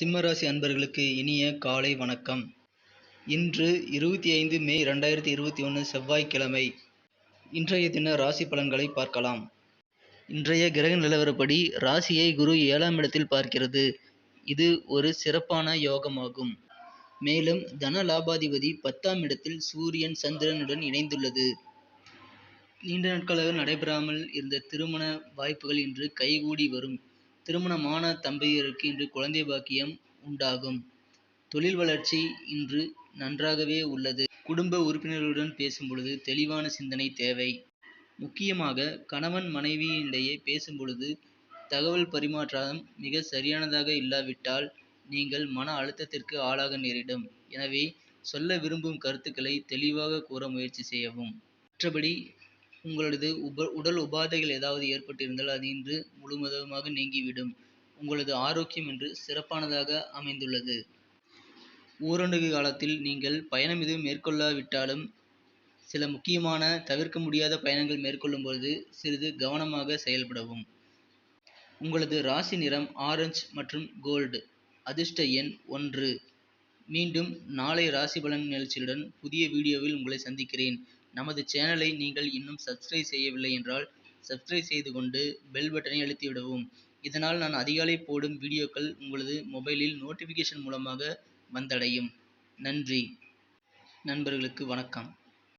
சிம்மராசி அன்பர்களுக்கு இனிய காலை வணக்கம். இன்று இருபத்தி ஐந்து மே ரெண்டாயிரத்தி இருபத்தி ஒன்று செவ்வாய்க்கிழமை. இன்றைய தின ராசி பலன்களை பார்க்கலாம். இன்றைய கிரக நிலவரப்படி ராசியை குரு ஏழாம் இடத்தில் பார்க்கிறது. இது ஒரு சிறப்பான யோகமாகும். மேலும் தன லாபாதிபதி பத்தாம் இடத்தில் சூரியன் சந்திரனுடன் இணைந்துள்ளது. நீண்ட நாட்களாக நடைபெறாமல் இருந்த திருமண வாய்ப்புகள் இன்று கைகூடி வரும். திருமணமான தம்பதியருக்கு இன்று குழந்தை பாக்கியம் உண்டாகும். தொழில் வளர்ச்சி இன்று நன்றாகவே உள்ளது. குடும்ப உறுப்பினர்களுடன் பேசும் பொழுது தெளிவான சிந்தனை தேவை. முக்கியமாக கணவன் மனைவியிடையே பேசும் பொழுது தகவல் பரிமாற்றம் மிக சரியானதாக இல்லாவிட்டால் நீங்கள் மன அழுத்தத்திற்கு ஆளாக நேரிடும். எனவே சொல்ல விரும்பும் கருத்துக்களை தெளிவாக கூற முயற்சி செய்யவும். மற்றபடி உங்களது உப உடல் உபாதைகள் ஏதாவது ஏற்பட்டிருந்தால் அது இன்று முழுவதுமாக நீங்கிவிடும். உங்களது ஆரோக்கியம் இன்று சிறப்பானதாக அமைந்துள்ளது. ஊரடங்கு காலத்தில் நீங்கள் பயணம் எதுவும் மேற்கொள்ளாவிட்டாலும் சில முக்கியமான தவிர்க்க முடியாத பயணங்கள் மேற்கொள்ளும் பொழுது சிறிது கவனமாக செயல்படவும். உங்களது ராசி நிறம் ஆரஞ்சு மற்றும் கோல்டு. அதிர்ஷ்ட எண் ஒன்று. மீண்டும் நாளை ராசி பலன் நிகழ்ச்சியுடன் புதிய வீடியோவில் உங்களை சந்திக்கிறேன். நமது சேனலை நீங்கள் இன்னும் சப்ஸ்கிரைப் செய்யவில்லை என்றால் சப்ஸ்கிரைப் செய்து கொண்டு பெல் பட்டனை அழுத்தி விடவும். இதனால் நான் அதிகாலை போடும் வீடியோக்கள் உங்களது மொபைலில் நோட்டிஃபிகேஷன் மூலமாக வந்தடையும். நன்றி. நண்பர்களுக்கு வணக்கம்.